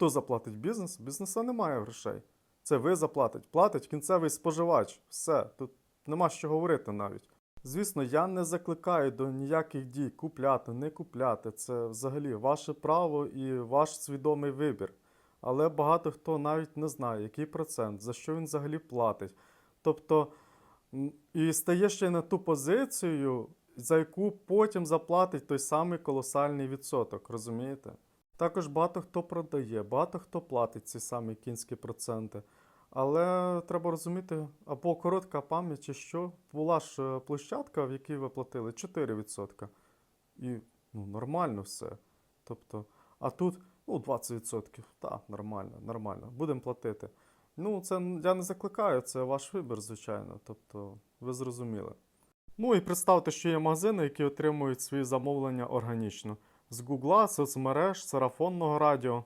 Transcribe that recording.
Хто заплатить бізнес? Бізнеса немає грошей. Це ви заплатить. Платить кінцевий споживач. Все, тут нема що говорити навіть. Звісно, я не закликаю до ніяких дій купляти, не купляти. Це взагалі ваше право і ваш свідомий вибір. Але багато хто навіть не знає, який процент, за що він взагалі платить. Тобто, і стає ще на ту позицію, за яку потім заплатить той самий колосальний відсоток, розумієте? Також багато хто продає, багато хто платить ці самі кінські проценти. Але треба розуміти, або коротка пам'ять, чи що. Була ж е, площадка, в якій ви платили 4%. І ну, нормально все. Тобто, а тут ну, 20%. Так, нормально, нормально. Будемо платити. Ну, це я не закликаю, це ваш вибір, звичайно. Тобто, ви зрозуміли. Ну і представте, що є магазини, які отримують свої замовлення органічно з Гугла, соцмереж, сарафонного радіо.